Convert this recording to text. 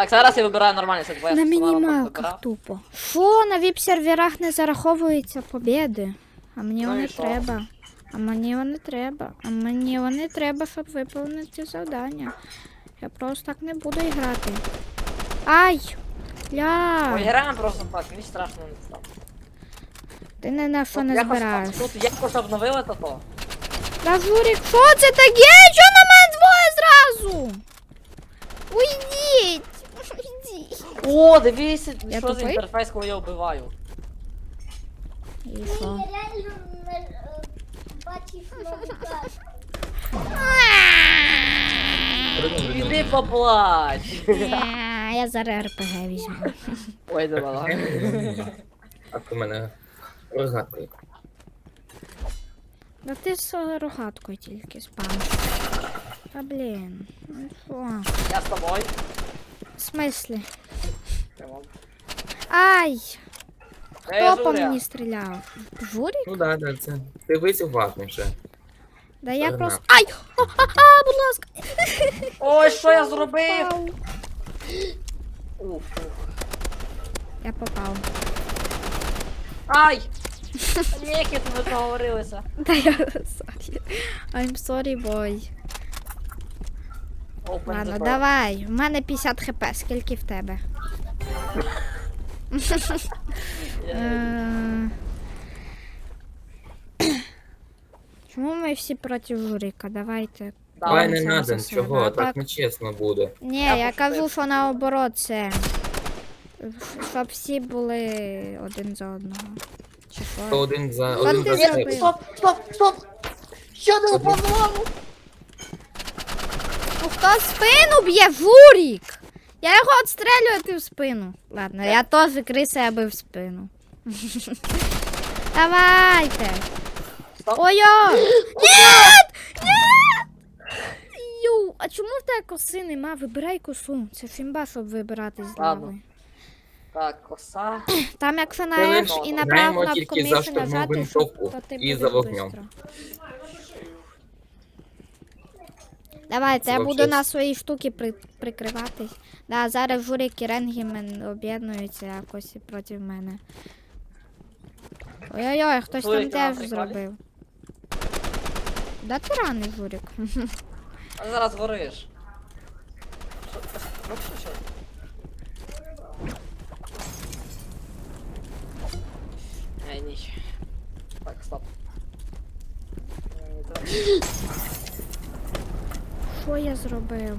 Так, зараз я вибираю нормальний сет, бо я На сама мінімалках вибирав. тупо. Що, на віп-серверах не зараховуються побіди? А мені Ну і вони що? треба. А мені вони треба. А мені вони треба, щоб виповнити завдання. Я просто так не буду грати. Ай! Ля! Граємо просто так, мені страшно не стало. Ти не на що Тут не якось- збираєш. Тут якось обновили то то. Та Журік, що це таке? Чого на мене двоє зразу? Уйдіть! О, дивіться, Я що за тупий? інтерфейс, коли я вбиваю. І що? реально е, бачив. Іди поплач. Е, Я зараз РПГ візьму. Ой, да ладно. А ти мене рогатий. Да ти з рогаткою тільки спамиш. Та блін. Ну що? Я з тобою. В смислі? Ай! Е, Хто по мені стріляв? Журік? Ну да, да, це. Ти вийся уважніше. Да я просто. Ай! Ха-ха-ха, будь ласка! Ой, що я зробив? Уф. Я попав. Ай! Тут ми договорилися. Да я sorry. I'm sorry, boy. Open Ладно, door. давай. У мене 50 хп, скільки в тебе? Е, Чому ми всі проти Журика? Давайте. Давай не надо, чого, так так- не чесно буде. Ні, Я кажу, що наоборот це. Щоб всі були один за одного. Чи що? один за Що один ти за зробив? стоп, стоп, стоп! Що не опановано? Ну хто спину б'є Журік? Я його відстрелюю, а ти в спину. Ладно, я теж криса, я би в спину. Давайте. Стоп. Ой-ой! Нет! Нет! Ю, а чому в тебе коси нема? Вибирай косу. Це фімба, щоб вибирати з лави. Так, коса. Там якщо на Ми F і на тільки за миші штурмову нажати, щоб то ти і будеш вогнем. Давайте, Це я буду на свої штуки при, прикриватись. Да, зараз Журик і Ренгімен об'єднуються якось проти мене. Ой-ой-ой, хтось там Журик, ти на теж зробив. Да ти раний Журик. А ти зараз гориш. Що- ну, що- що? Ей, ніч. Так, стоп. Е. Що я зробив?